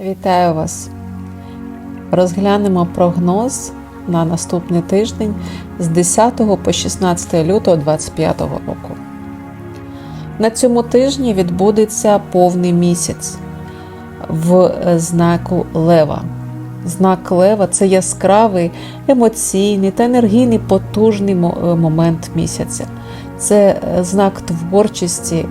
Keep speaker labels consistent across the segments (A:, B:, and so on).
A: Вітаю вас! Розглянемо прогноз на наступний тиждень з 10 по 16 лютого 2025 року. На цьому тижні відбудеться повний місяць в знаку Лева. Знак Лева це яскравий, емоційний та енергійний потужний момент місяця. Це е, знак творчості,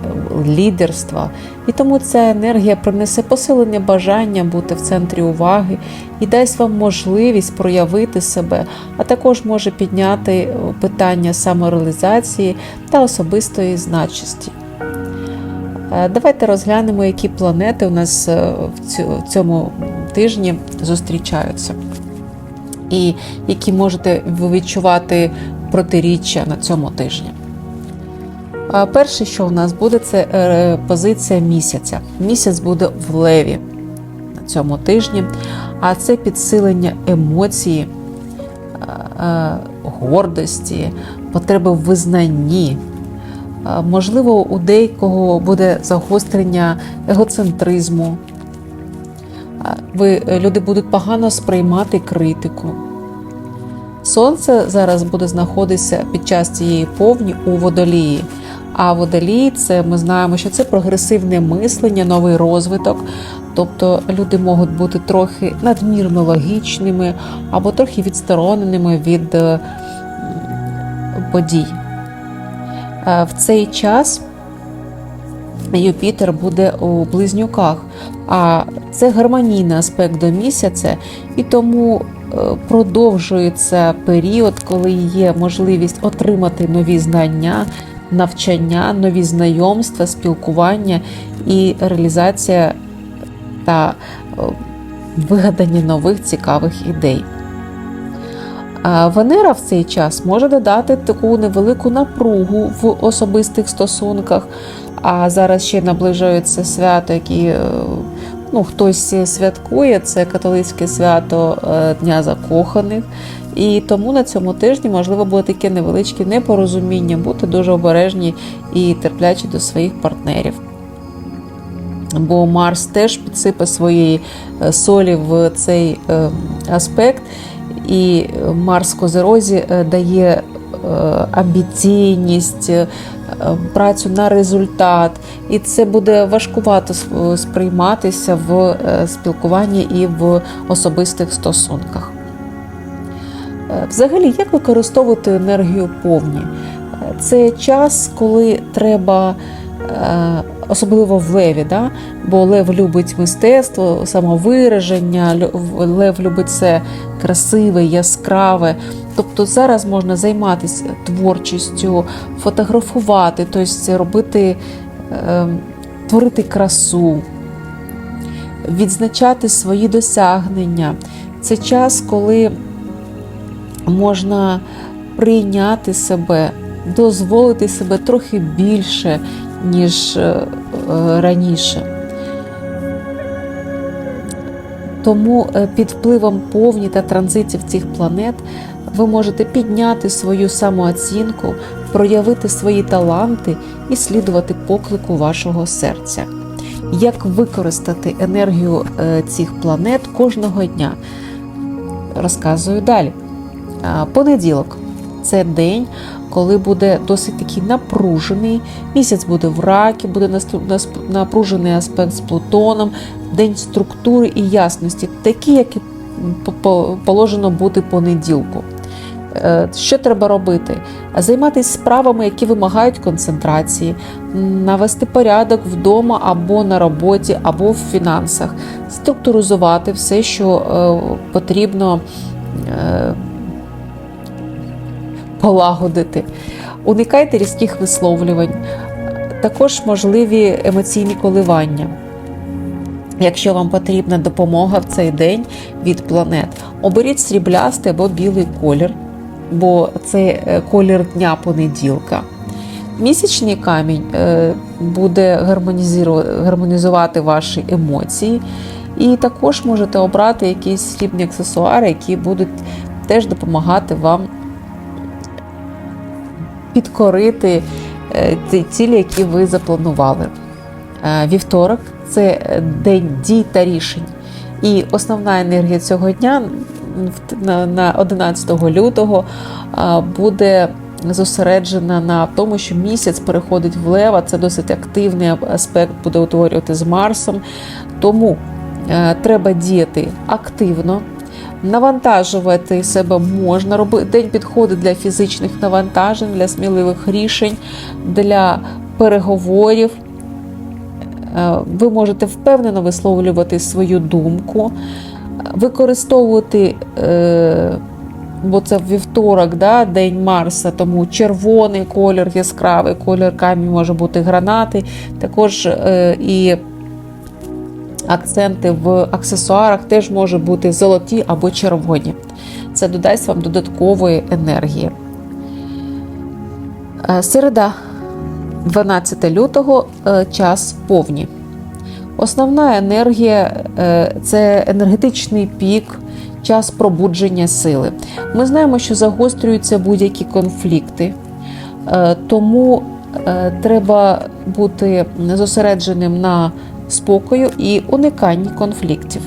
A: лідерства, і тому ця енергія принесе посилення бажання бути в центрі уваги і дасть вам можливість проявити себе, а також може підняти е, питання самореалізації та особистої значності. Е, Давайте розглянемо, які планети у нас в цьому тижні зустрічаються, і які можете ви відчувати протиріччя на цьому тижні. Перше, що в нас буде, це е, позиція місяця. Місяць буде в леві на цьому тижні, а це підсилення емоції, е, е, гордості, потреби в визнанні. Можливо, у деякого буде загострення егоцентризму. Ви, люди будуть погано сприймати критику. Сонце зараз буде знаходитися під час цієї повні у водолії. А водолій це ми знаємо, що це прогресивне мислення, новий розвиток. Тобто люди можуть бути трохи надмірно логічними або трохи відстороненими від е, подій. Е, В цей час Юпітер буде у близнюках, а це гармонійний аспект до місяця, і тому е, продовжується період, коли є можливість отримати нові знання, навчання, нові знайомства, спілкування і реалізація та е, вигадання нових цікавих ідей. Венера в цей час може додати таку невелику напругу в особистих стосунках. А зараз ще наближається свято, яке е, ну, хтось святкує, це католицьке свято е, Дня Закоханих. І тому на цьому тижні можливо буде таке невеличке непорозуміння, бути дуже обережні і терплячі до своїх партнерів. Бо Марс теж підсипе своєї е, солі в цей е, аспект, і Марс в Козерозі е, дає амбіційність, працю на результат, і це буде важкувато сприйматися в спілкуванні і в особистих стосунках. Е, Взагалі, як використовувати енергію повні? Е, Це час, коли треба, е, особливо в леві, да? бо лев любить мистецтво, самовираження, лев любить це красиве, яскраве. Тобто зараз можна займатися творчістю, фотографувати, тобто робити, е, творити красу, відзначати свої досягнення. Це час, коли можна прийняти себе, дозволити себе трохи більше, ніж е, е, раніше. Тому е, під впливом повні та транзитів цих планет ви можете підняти свою самооцінку, проявити свої таланти і слідувати поклику вашого серця. Як використати енергію цих планет кожного дня? Розказую далі. Понеділок це день, коли буде досить такий напружений. Місяць буде в ракі, буде напружений аспект з Плутоном, день структури і ясності, такий, як і по- по- положено бути понеділку. Е, Що треба робити? Займатися справами, які вимагають концентрації, навести порядок вдома або на роботі, або в фінансах, структуризувати все, що е, потрібно е, полагодити. Уникайте різких висловлювань, також можливі емоційні коливання. Якщо вам потрібна допомога в цей день від планет, оберіть сріблястий або білий колір, бо це е, колір дня понеділка. Місячний камінь е, буде гармонізувати ваші емоції, і також можете обрати якісь срібні аксесуари, які будуть теж допомагати вам підкорити е, ті цілі, які ви запланували. Е, Вівторок це день дій та рішень. І основна енергія цього дня на- на 11 лютого буде зосереджена на тому, що місяць переходить в лева. Це досить активний аспект буде утворювати з Марсом. Тому е, треба діяти активно. Навантажувати себе можна робити. День підходить для фізичних навантажень, для сміливих рішень, для переговорів. Е, Ви можете впевнено висловлювати свою думку, використовувати, е, бо це вівторок, да, день Марса, тому червоний колір, яскравий колір камінь може бути гранати, також е, і акценти в аксесуарах теж можуть бути золоті або червоні. Це додасть вам додаткової енергії. Е, Середа, 12 лютого, е, час повні. Основна енергія е, це енергетичний пік, час пробудження сили. Ми знаємо, що загострюються будь-які конфлікти, тому треба бути зосередженим на спокою і униканні конфліктів.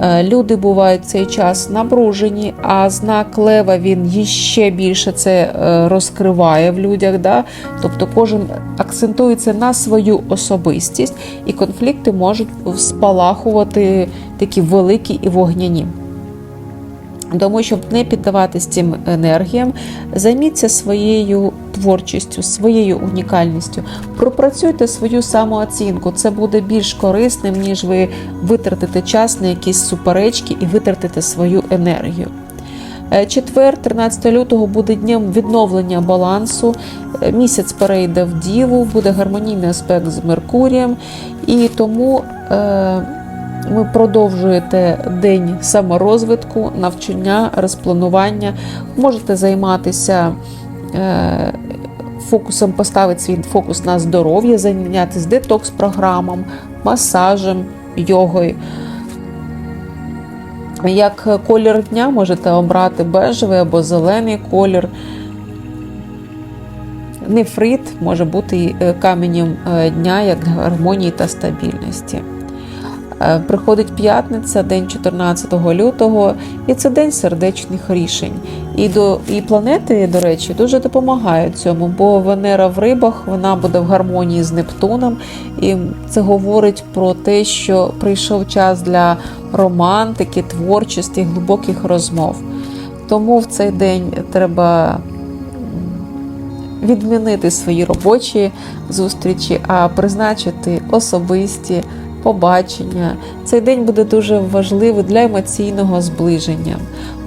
A: Е, Люди бувають в цей час напружені, а знак лева він ще більше це е, розкриває в людях. Да? Тобто кожен акцентується на свою особистість, і конфлікти можуть спалахувати такі великі і вогняні. Тому, щоб не піддаватись цим енергіям, займіться своєю творчістю, своєю унікальністю. Пропрацюйте свою самооцінку. Це буде більш корисним, ніж ви витратите час на якісь суперечки і витратите свою енергію. Е, Четвер, 13 лютого, буде днем відновлення балансу. Е, Місяць перейде в Діву, буде гармонійний аспект з Меркурієм, і тому е, ви продовжуєте день саморозвитку, навчання, розпланування. Можете займатися е, фокусом, поставити свій фокус на здоров'я, зайнятися детокс-програмом, масажем, йогою. Як колір дня можете обрати бежевий або зелений колір. Нефрит може бути е, каменем е, дня як гармонії та стабільності. Е, Приходить п'ятниця, день 14 лютого, і це день сердечних рішень. І до і планети, до речі, дуже допомагають цьому, бо Венера в рибах вона буде в гармонії з Нептуном, і це говорить про те, що прийшов час для романтики, творчості, глибоких розмов. Тому в цей день треба відмінити свої робочі зустрічі, а призначити особисті побачення. Цей день буде дуже важливий для емоційного зближення.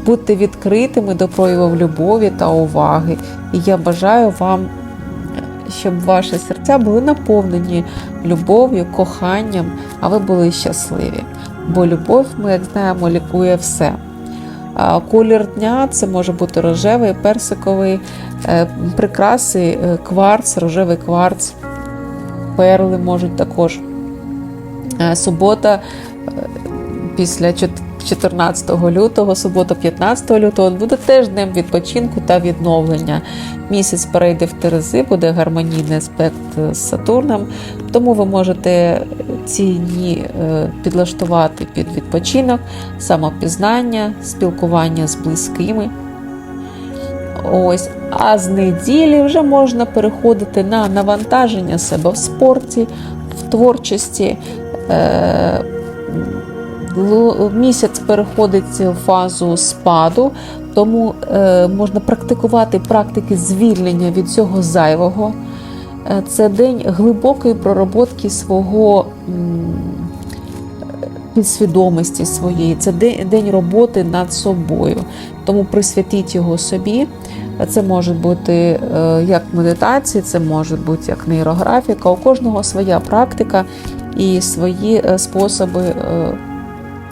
A: Будьте відкритими до проявів любові та уваги. І я бажаю вам, щоб ваші серця були наповнені любов'ю, коханням, а ви були щасливі. Бо любов, ми як знаємо, лікує все. Колір дня це може бути рожевий, персиковий, е, прикраси, е, кварц, рожевий кварц, перли можуть також. Е, Субота е, після 14 лютого, субота 15 лютого буде теж днем відпочинку та відновлення. Місяць перейде в Терези, буде гармонійний аспект з Сатурном, тому ви можете ці дні е, підлаштувати під відпочинок, самопізнання, спілкування з близькими. Ось, а з неділі вже можна переходити на навантаження себе в спорті, в творчості. Е, Місяць переходить в фазу спаду, тому е, можна практикувати практики звільнення від цього зайвого. Е, Це день глибокої пророботки свого підсвідомості своєї. Це день роботи над собою. Тому присвятіть його собі. Це може бути як медитація, це може бути як нейрографіка. У кожного своя практика і свої е, способи е,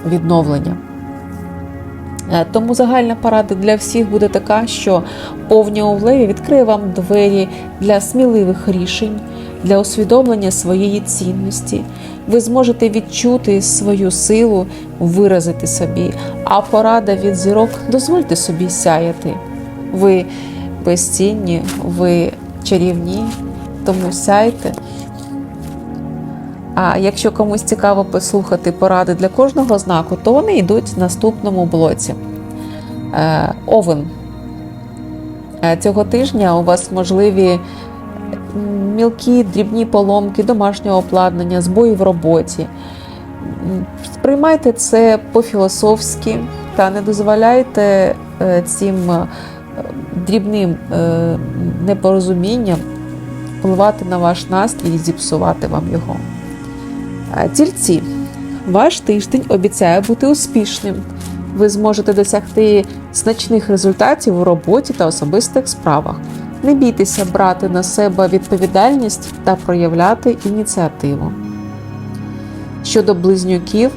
A: відновлення. Е, Тому загальна порада для всіх буде така, що повня у леві відкриє вам двері для сміливих рішень, для усвідомлення своєї цінності. Ви зможете відчути свою силу, виразити собі. А порада від зірок дозвольте собі сяяти. Ви безцінні, ви чарівні, тому сяйте. А якщо комусь цікаво послухати поради для кожного знаку, то вони йдуть в наступному блоці. Е, Овен. Е, Цього тижня у вас можливі мілкі дрібні поломки домашнього обладнання, збої в роботі. Сприймайте це по-філософськи та не дозволяйте е, цим дрібним непорозумінням впливати на ваш настрій і зіпсувати вам його. Тільці, ваш тиждень обіцяє бути успішним. Ви зможете досягти значних результатів у роботі та особистих справах. Не бійтеся брати на себе відповідальність та проявляти ініціативу. Щодо близнюків,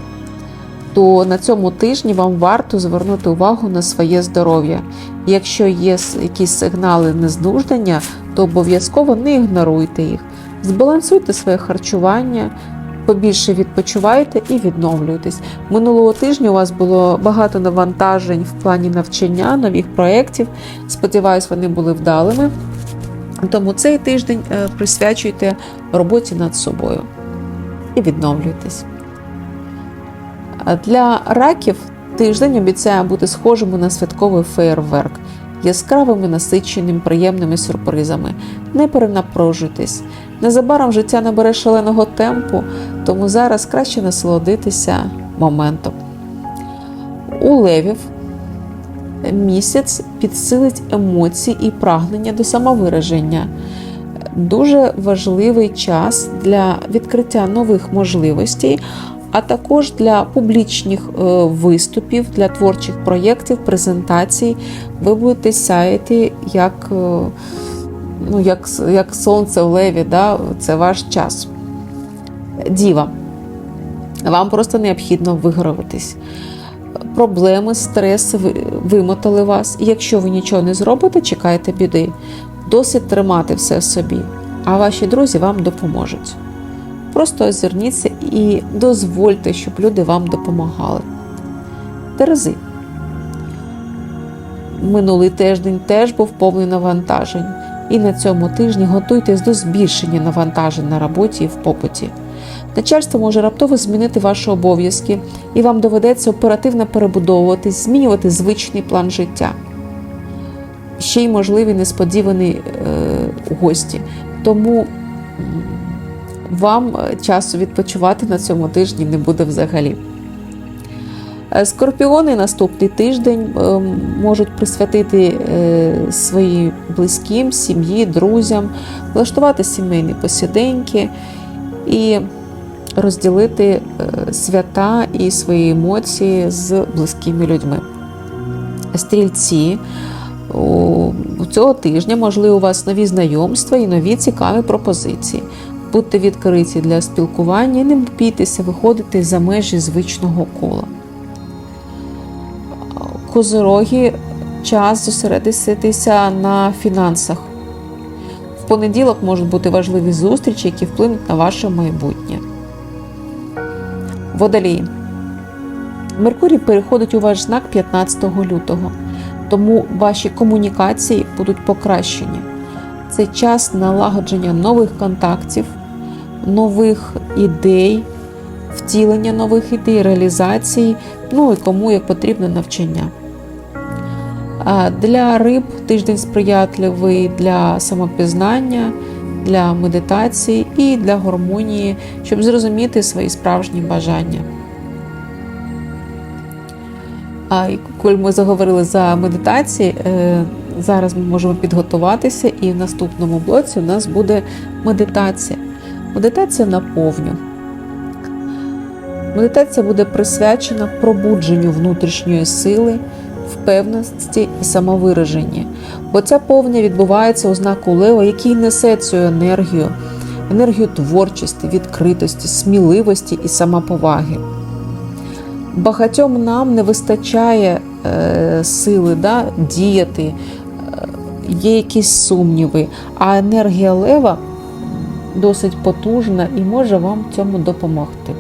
A: то на цьому тижні вам варто звернути увагу на своє здоров'я. Якщо є якісь сигнали незнуждання, то обов'язково не ігноруйте їх. Збалансуйте своє харчування, побільше відпочивайте і відновлюйтесь. Минулого тижня у вас було багато навантажень в плані навчання, нових проєктів. Сподіваюсь, вони були вдалими. Тому цей тиждень е, присвячуйте роботі над собою і відновлюйтесь. Для раків тиждень обіцяє бути схожим на святковий феєрверк, яскравими, насиченими, приємними сюрпризами. Не перенапружуйтесь. Незабаром життя набере шаленого темпу, тому зараз краще насолодитися моментом. У левів місяць підсилить емоції і прагнення до самовираження. Дуже важливий час для відкриття нових можливостей, а також для публічних е, виступів, для творчих проєктів, презентацій. Ви будете сяяти як, е, ну, як, як сонце в леві, да? це ваш час. Діва. Вам просто необхідно виграватись. Проблеми, стрес ви- вимотали вас. І якщо ви нічого не зробите, чекайте біди. Досить тримати все в собі, а ваші друзі вам допоможуть. Просто озирніться і дозвольте, щоб люди вам допомагали. Терези. Минулий тиждень теж був повний навантажень, і на цьому тижні готуйтесь до збільшення навантажень на роботі і в попиті. Начальство може раптово змінити ваші обов'язки, і вам доведеться оперативно перебудовуватись, змінювати звичний план життя. Ще й можливі несподівані е, гості. Тому вам е, часу відпочивати на цьому тижні не буде взагалі. Е, Скорпіони наступний тиждень е, можуть присвятити е, своїм близьким, сім'ї, друзям, влаштувати сімейні посіденьки і розділити свята і свої емоції з близькими людьми. Стрільці. Цього тижня можливі у вас нові знайомства і нові цікаві пропозиції. Будьте відкриті для спілкування не бійтеся виходити за межі звичного кола. Козороги час зосередитися на фінансах. В понеділок можуть бути важливі зустрічі, які вплинуть на ваше майбутнє. Водолії. Меркурій переходить у ваш знак 15 лютого, тому ваші комунікації будуть покращені. Це час налагодження нових контактів, нових ідей, втілення нових ідей, реалізації, ну і кому як потрібно навчання. Для риб тиждень сприятливий для самопізнання, для медитації і для гармонії, щоб зрозуміти свої справжні бажання. А коли ми заговорили за медитації, е, зараз ми можемо підготуватися, і в наступному блоці у нас буде медитація. Медитація на повню. Медитація буде присвячена пробудженню внутрішньої сили, впевненості і самовираженні. Бо ця повня відбувається у знаку Лева, який несе цю енергію, енергію творчості, відкритості, сміливості і самоповаги. Багатьом нам не вистачає е, сили да, діяти, е, є якісь сумніви, а енергія лева досить потужна і може вам цьому допомогти.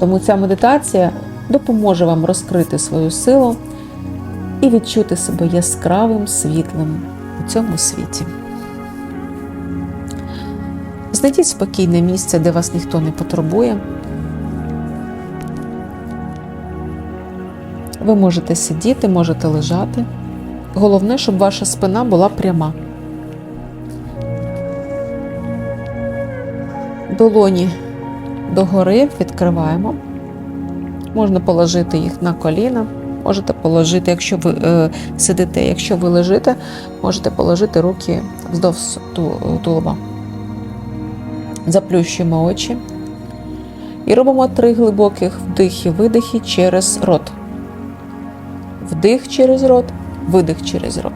A: Тому ця медитація допоможе вам розкрити свою силу і відчути себе яскравим, світлим у цьому світі. Знайдіть спокійне місце, де вас ніхто не потурбує. Ви можете сидіти, можете лежати. Головне, щоб ваша спина була пряма. Долоні догори відкриваємо. Можна положити їх на коліна, можете положити, якщо ви е, сидите, якщо ви лежите, можете положити руки вздовж тулуба. Заплющуємо очі і робимо три глибоких вдихи, видихи через рот. Вдих через рот, видих через рот.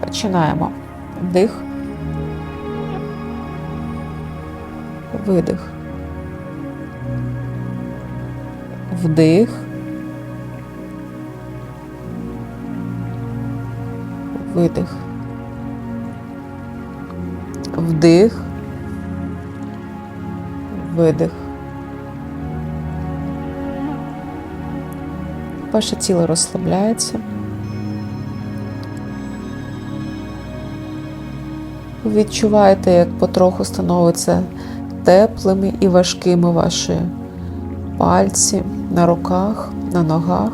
A: Починаємо. Вдих. Видих. Вдих. Видих. Вдих. Видих. Ваше тіло розслабляється. Відчуваєте, як потроху становиться теплими і важкими ваші пальці на руках, на ногах.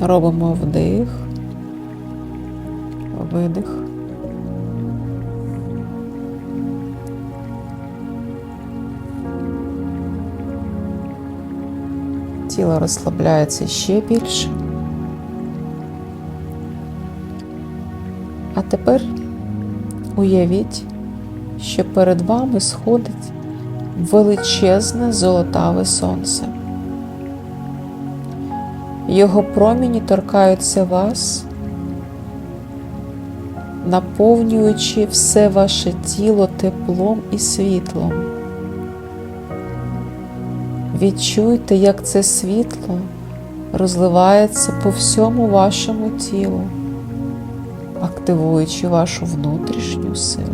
A: Робимо вдих, видих. Тіло розслабляється ще більше. А тепер уявіть, що перед вами сходить величезне золотаве сонце. Його проміні торкаються вас, наповнюючи все ваше тіло теплом і світлом. Відчуйте, як це світло розливається по всьому вашому тілу, активуючи вашу внутрішню силу.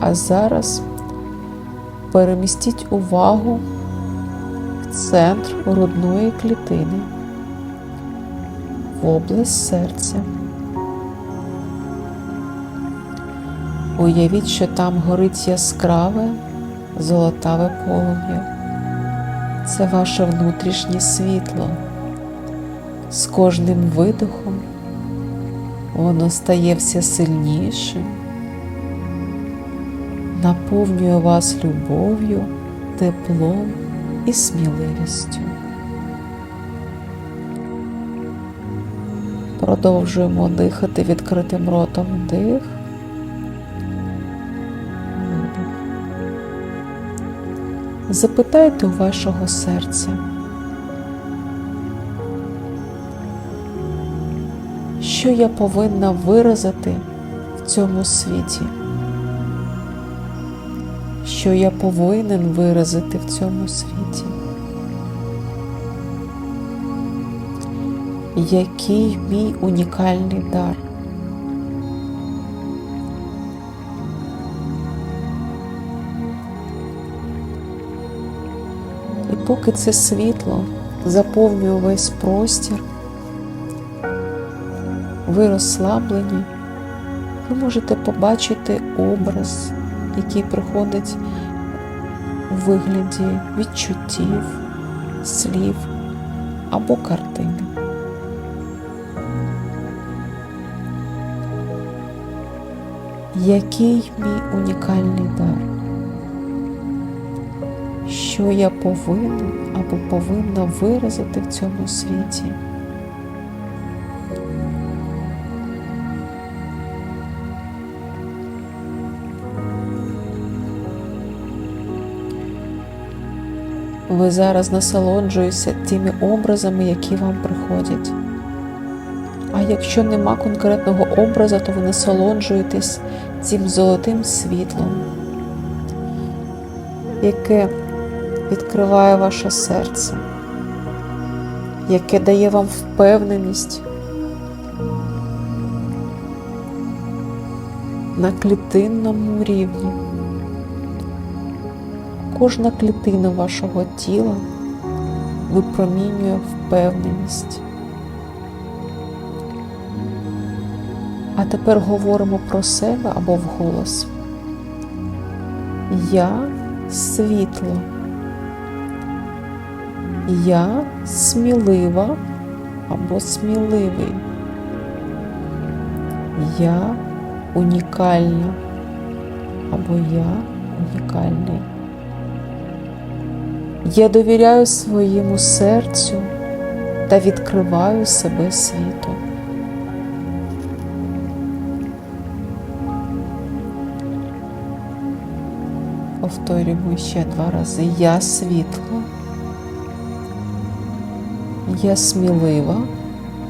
A: А зараз перемістіть увагу в центр грудної клітини в область серця. Уявіть, що там горить яскраве золотаве полум'я. Це ваше внутрішнє світло. З кожним видохом воно стає все сильнішим, наповнює вас любов'ю, теплом і сміливістю. Продовжуємо дихати відкритим ротом вдих. Запитайте у вашого серця, що я повинна виразити в цьому світі, що я повинен виразити в цьому світі. який мій унікальний дар. Поки це світло заповнює весь простір, ви розслаблені, ви можете побачити образ, який приходить у вигляді відчуттів, слів або картини. Який мій унікальний дар? Що я повинен або повинна виразити в цьому світі? Ви зараз насолоджуєтеся тими образами, які вам приходять. А якщо нема конкретного образу, то ви насолоджуєтесь цим золотим світлом, яке відкриває ваше серце, яке дає вам впевненість, на клітинному рівні. Кожна клітина вашого тіла випромінює впевненість. А тепер говоримо про себе або вголос. Я світло. Я смілива або сміливий. Я унікальна або я унікальний. Я довіряю своєму серцю та відкриваю себе світу. Повторюємо ще два рази. Я світло. Я смілива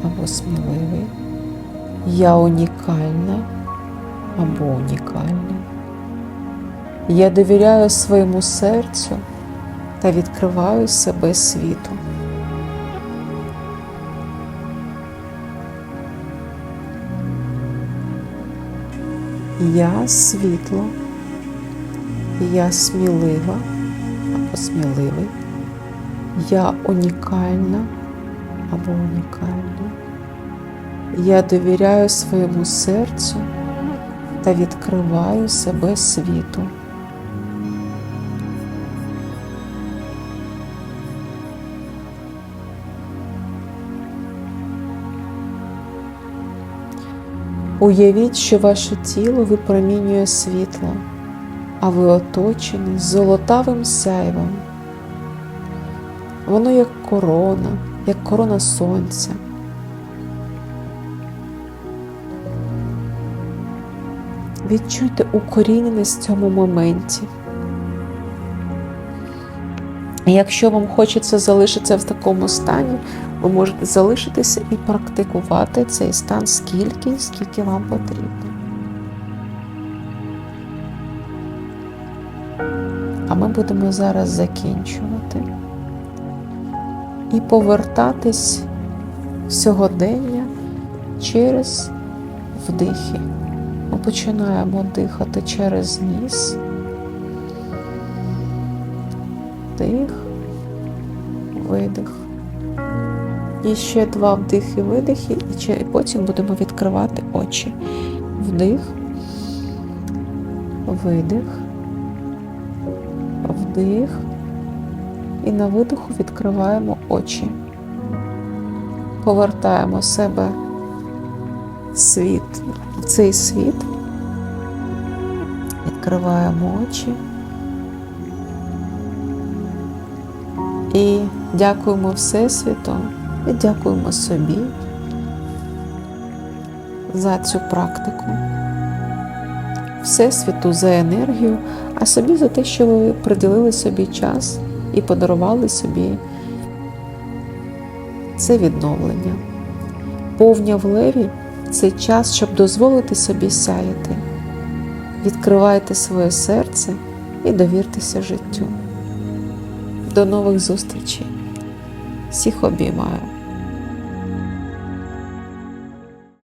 A: або сміливий. Я унікальна або унікальний. Я довіряю своєму серцю та відкриваю себе світу. Я світло, я смілива або сміливий, я унікальна або унікальний. Я довіряю своєму серцю та відкриваю себе світу. Уявіть, що ваше тіло випромінює світло, а ви оточені золотавим сяйвом. Воно як корона, як корона сонця. Відчуйте укоріненість в цьому моменті. І Якщо вам хочеться залишитися в такому стані, ви можете залишитися і практикувати цей стан скільки, скільки вам потрібно. А ми будемо зараз закінчувати і повертатись сьогодення через вдихи. Ми починаємо дихати через ніс. Вдих, видих. І ще два вдихи, видихи, і потім будемо відкривати очі. Вдих, видих, вдих. І на видиху відкриваємо очі. Повертаємо себе світ, в цей світ. Відкриваємо очі. І дякуємо Всесвіту і дякуємо собі за цю практику. Всесвіту за енергію, а собі за те, що ви приділили собі час і подарували собі це відновлення. Повня в леві це час, щоб дозволити собі сяяти. Відкривайте своє серце і довіртеся життю. До нових зустрічей. Всіх обіймаю.